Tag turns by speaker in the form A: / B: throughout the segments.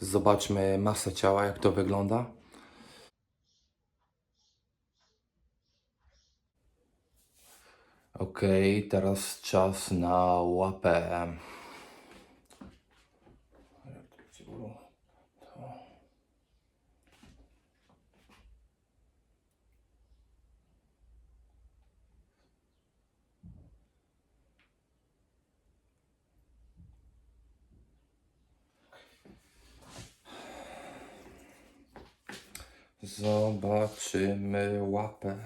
A: Zobaczmy masę ciała, jak to wygląda. Ok, teraz czas na łapę. Jak to będzie było? To. Zobaczymy łapę.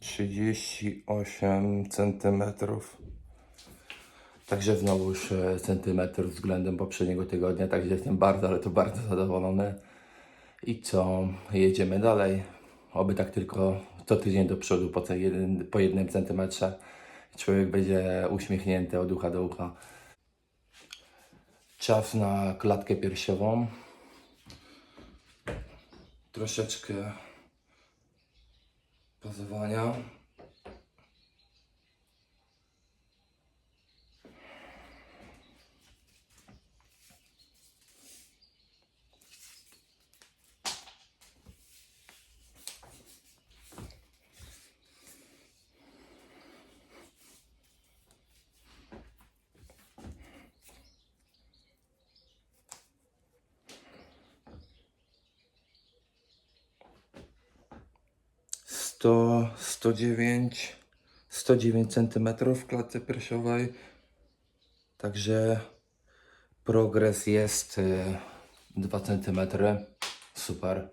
A: Trzydzieści osiem centymetrów. Także znowuż e, centymetr względem poprzedniego tygodnia, także jestem bardzo, ale to bardzo zadowolony. I co? Jedziemy dalej. Oby tak tylko co tydzień do przodu po, tej jeden, po jednym centymetrze. Człowiek będzie uśmiechnięty od ucha do ucha. Czas na klatkę piersiową. Troszeczkę pozowania. Sto, sto dziewięć, sto dziewięć centymetrów w klatce piersiowej. Także progres jest y, 2 centymetry. Super.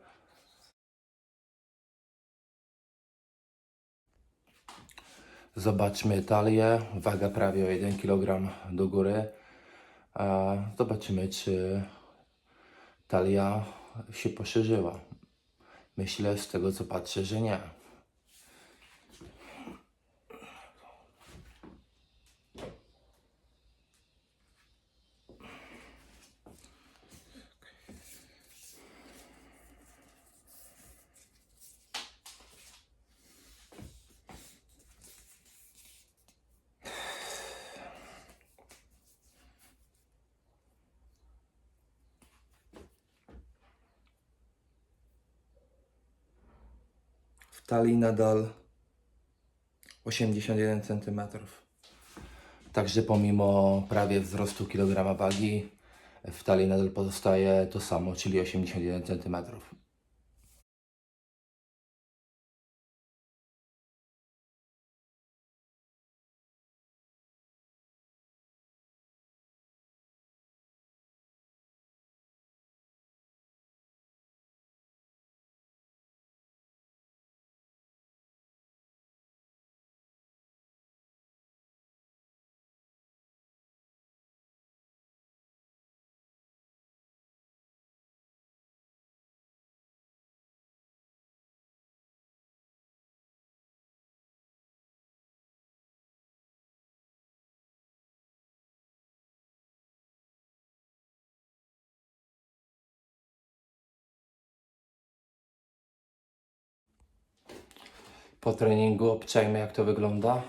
A: Zobaczmy talię. Waga prawie o 1 kg do góry. Zobaczymy, czy talia się poszerzyła. Myślę z tego co patrzę, że nie. W talii nadal 81 cm. Także pomimo prawie wzrostu kilograma wagi, w talii nadal pozostaje to samo, czyli 81 cm. Po treningu obczajmy jak to wygląda.